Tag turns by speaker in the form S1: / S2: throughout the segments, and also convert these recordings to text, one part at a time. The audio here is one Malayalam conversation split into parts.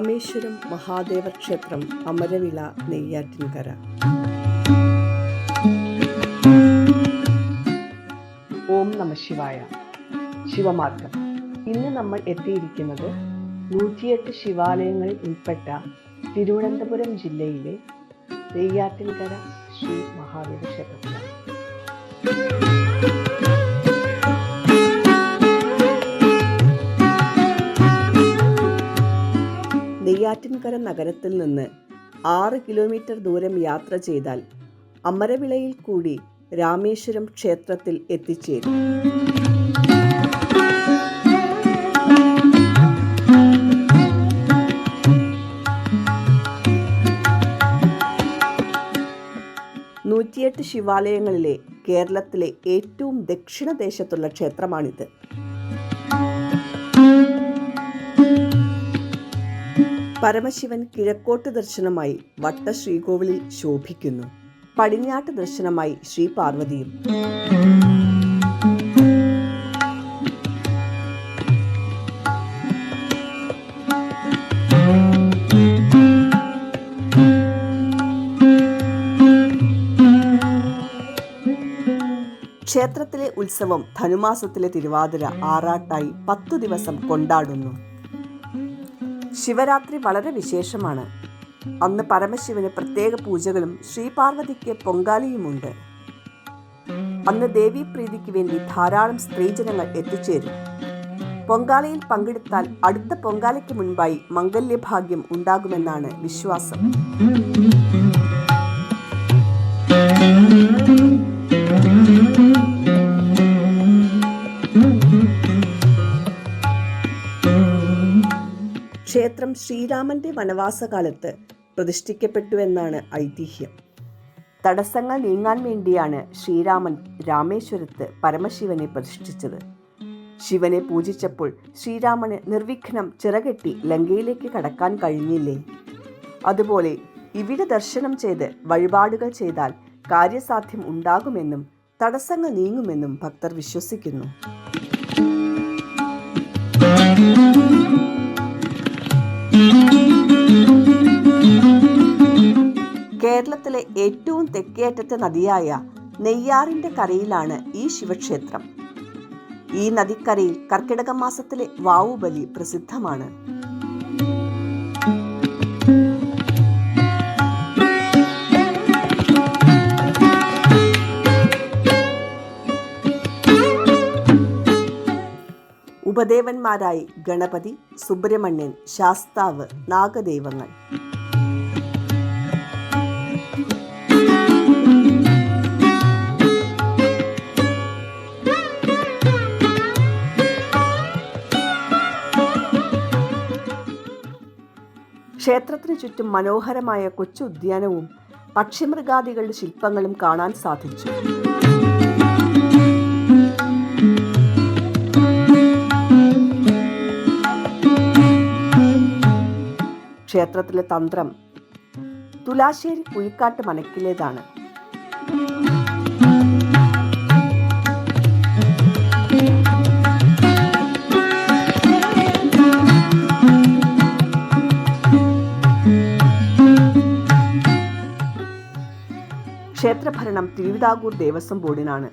S1: രാമേശ്വരം മഹാദേവ ക്ഷേത്രം അമരവിള നെയ്യാറ്റിൻകര. ഓം നമ ശിവായ. ശിവമാർഗം. ഇന്ന് നമ്മൾ എത്തിയിരിക്കുന്നത് നൂറ്റിയെട്ട് ശിവാലയങ്ങളിൽ ഉൾപ്പെട്ട തിരുവനന്തപുരം ജില്ലയിലെ നെയ്യാറ്റിൻകര ശ്രീ മഹാദേവ ക്ഷേത്രത്തിലാണ്. നെയ്യാറ്റിൻകര നഗരത്തിൽ നിന്ന് ആറ് കിലോമീറ്റർ ദൂരം യാത്ര ചെയ്താൽ അമരവിളയിൽ കൂടി രാമേശ്വരം ക്ഷേത്രത്തിൽ എത്തിച്ചേരും. നൂറ്റിയെട്ട് ശിവാലയങ്ങളിലെ കേരളത്തിലെ ഏറ്റവും ദക്ഷിണദേശത്തുള്ള ക്ഷേത്രമാണിത്. പരമശിവൻ കിഴക്കോട്ട് ദർശനമായി വട്ട ശ്രീകോവിലിൽ ശോഭിക്കുന്നു. പടിഞ്ഞാട്ട് ദർശനമായി ശ്രീ പാർവതിയും. ക്ഷേത്രത്തിലെ ഉത്സവം ധനുമാസത്തിലെ തിരുവാതിര ആറാട്ടായി പത്തു ദിവസം കൊണ്ടാടുന്നു. ശിവരാത്രി വളരെ വിശേഷമാണ്. അന്ന് പരമശിവന് പ്രത്യേക പൂജകളും ശ്രീപാർവതിക്ക് പൊങ്കാലിയുമുണ്ട്. അന്ന് ദേവീപ്രീതിക്ക് വേണ്ടി ധാരാളം സ്ത്രീജനങ്ങൾ എത്തിച്ചേരും. പൊങ്കാലയിൽ പങ്കെടുത്താൽ അടുത്ത പൊങ്കാലയ്ക്ക് മുൻപായി മംഗല്യഭാഗ്യം ഉണ്ടാകുമെന്നാണ് വിശ്വാസം. ക്ഷേത്രം ശ്രീരാമന്റെ വനവാസകാലത്ത് പ്രതിഷ്ഠിക്കപ്പെട്ടുവെന്നാണ് ഐതിഹ്യം. തടസ്സങ്ങൾ നീങ്ങാൻ വേണ്ടിയാണ് ശ്രീരാമൻ രാമേശ്വരത്ത് പരമശിവനെ പ്രതിഷ്ഠിച്ചത്. ശിവനെ പൂജിച്ചപ്പോൾ ശ്രീരാമന് നിർവിഘ്നം ചിറകെട്ടി ലങ്കയിലേക്ക് കടക്കാൻ കഴിഞ്ഞില്ലേ? അതുപോലെ ഇവിടെ ദർശനം ചെയ്ത് വഴിപാടുകൾ ചെയ്താൽ കാര്യസാധ്യം ഉണ്ടാകുമെന്നും തടസ്സങ്ങൾ നീങ്ങുമെന്നും ഭക്തർ വിശ്വസിക്കുന്നു. കേരളത്തിലെ ഏറ്റവും തെക്കേയറ്റത്തെ നദിയായ നെയ്യാറിന്റെ കരയിലാണ് ഈ ശിവക്ഷേത്രം. ഈ നദിക്കരയിൽ കർക്കിടക മാസത്തിലെ വാവുബലി പ്രസിദ്ധമാണ്. ഉപദേവന്മാരായി ഗണപതി സുബ്രഹ്മണ്യൻ ശാസ്താവ് നാഗദൈവങ്ങൾ. ക്ഷേത്രത്തിന് ചുറ്റും മനോഹരമായ കൊച്ചു ഉദ്യാനവും പക്ഷിമൃഗാദികളുടെ ശില്പങ്ങളും കാണാൻ സാധിച്ചു. ക്ഷേത്രത്തിലെ തന്ത്രം തുലാശ്ശേരി കുഴിക്കാട്ട് മനക്കിലേതാണ്. ക്ഷേത്രഭരണം തിരുവിതാംകൂർ ദേവസ്വം ബോർഡിനാണ്.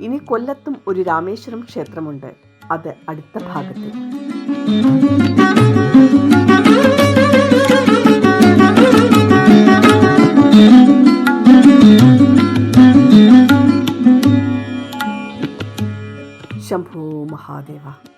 S1: ഇനി കൊല്ലത്തും ഒരു രാമേശ്വരം ക്ഷേത്രമുണ്ട്. അത് അടുത്ത ഭാഗത്ത്. ശംഭോ മഹാദേവ.